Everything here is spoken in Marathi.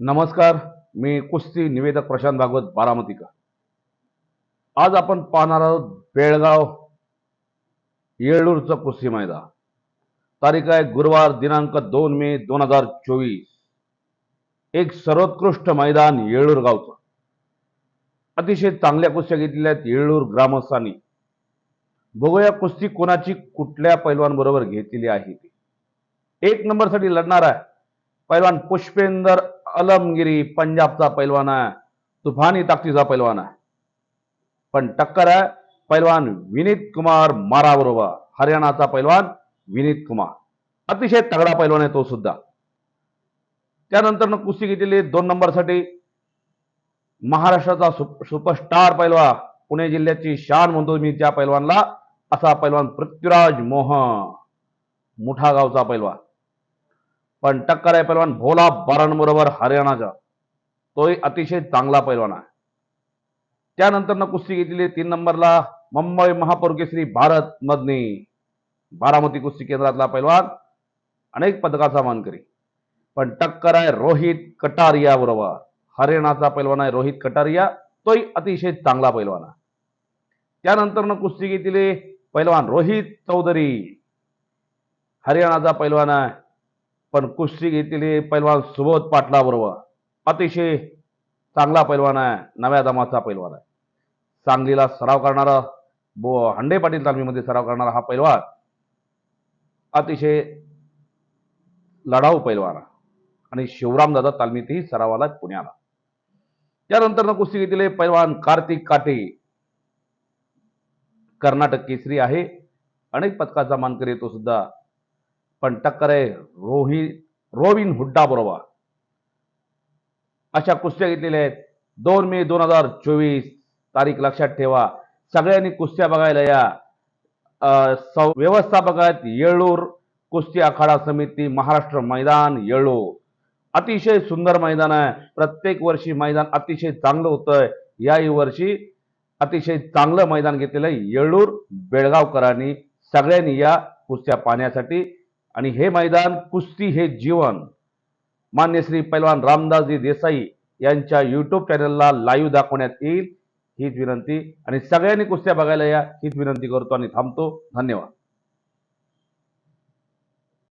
नमस्कार मी कुस्ती निवेदक प्रशांत भागवत बारामतीकर. आज आपण पाहणार आहोत बेळगाव येळूरचं कुस्ती मैदान. तारीख आहे गुरुवार दिनांक दोन मे दोन हजार चोवीस. एक सर्वोत्कृष्ट मैदान येळूर गावचं. अतिशय चांगल्या कुस्त्या घेतलेल्या आहेत येळूर ग्रामस्थांनी. बघूया कुस्ती कोणाची कुठल्या पैलवानबरोबर घेतलेली आहे ती. एक नंबरसाठी लढणार आहे पैलवान पुष्पेंदर अलमगिरी पंजाबचा पैलवान आहे तुफानी ताकदीचा पैलवान आहे. पण टक्कर आहे पैलवान विनीत कुमार माराबरोबर. हरियाणाचा पैलवान विनीत कुमार. अतिशय तगडा पैलवान आहे तो सुद्धा. त्यानंतर कुस्ती घेतलेली दोन नंबरसाठी. महाराष्ट्राचा सुप सुपरस्टार पैलवा पुणे जिल्ह्याची शान म्हणतो मी त्या पैलवानला. असा पैलवान पृथ्वीराज मोहन मुठा गावचा पैलवान. पण टक्कर आहे पैलवान. भोला बारण बरोबर हरियाणाचा तोही अतिशय चांगला पैलवान आहे. त्यानंतर कुस्ती घेतलेली तीन नंबरला मुंबई महापौर श्री भारत मदनी. बारामती कुस्ती केंद्रातला पैलवान. अनेक पदकाचा मानकरी. पण टक्कर आहे रोहित कटारिया बरोबर. हरियाणाचा पैलवान आहे रोहित कटारिया. तोही अतिशय चांगला पैलवान आहे. त्यानंतर कुस्ती घेतलेली पैलवान रोहित चौधरी. हरियाणाचा पैलवान आहे पण कुस्ती घेतलेली पैलवान सुबोध पाटलाबरोबर. अतिशय चांगला पैलवान आहे नव्या दमाचा पैलवान आहे. सांगलीला सराव करणारा बो हंडे पाटील तालमीमध्ये सराव करणारा हा पैलवान अतिशय लढाऊ पैलवान आहे. आणि शिवरामदादा तालमीतही सरावाला पुण्याला. त्यानंतर कुस्ती घेतलेले पैलवान कार्तिक काटे. कर्नाटक केसरी आहे. अनेक पदकाचा मानकरी तो सुद्धा. पण टक्कर आहे रोहित रोविन हुड्डा बरोबर अशा कुस्त्या घेतलेल्या आहेत. दोन मे दोन हजार चोवीस तारीख लक्षात ठेवा. सगळ्यांनी कुस्त्या बघायला या. सौ व्यवस्थापकात येळूर कुस्ती आखाडा समिती महाराष्ट्र मैदान येळूर. अतिशय सुंदर मैदान आहे. प्रत्येक वर्षी मैदान अतिशय चांगलं होतंय. याही वर्षी अतिशय चांगलं मैदान घेतलेलं आहे येळूर बेळगावकरांनी. सगळ्यांनी या कुस्त्या पाहण्यासाठी आणि हे मैदान कुस्ती हे जीवन. मान्य श्री पैलवान रामदासजी देसाई यांच्या यूट्यूब चॅनलला लाईव्ह दाखवण्यात येईल. हीच विनंती. आणि सगळ्यांनी कुस्त्या बघायला या हीच विनंती करतो आणि थांबतो. धन्यवाद.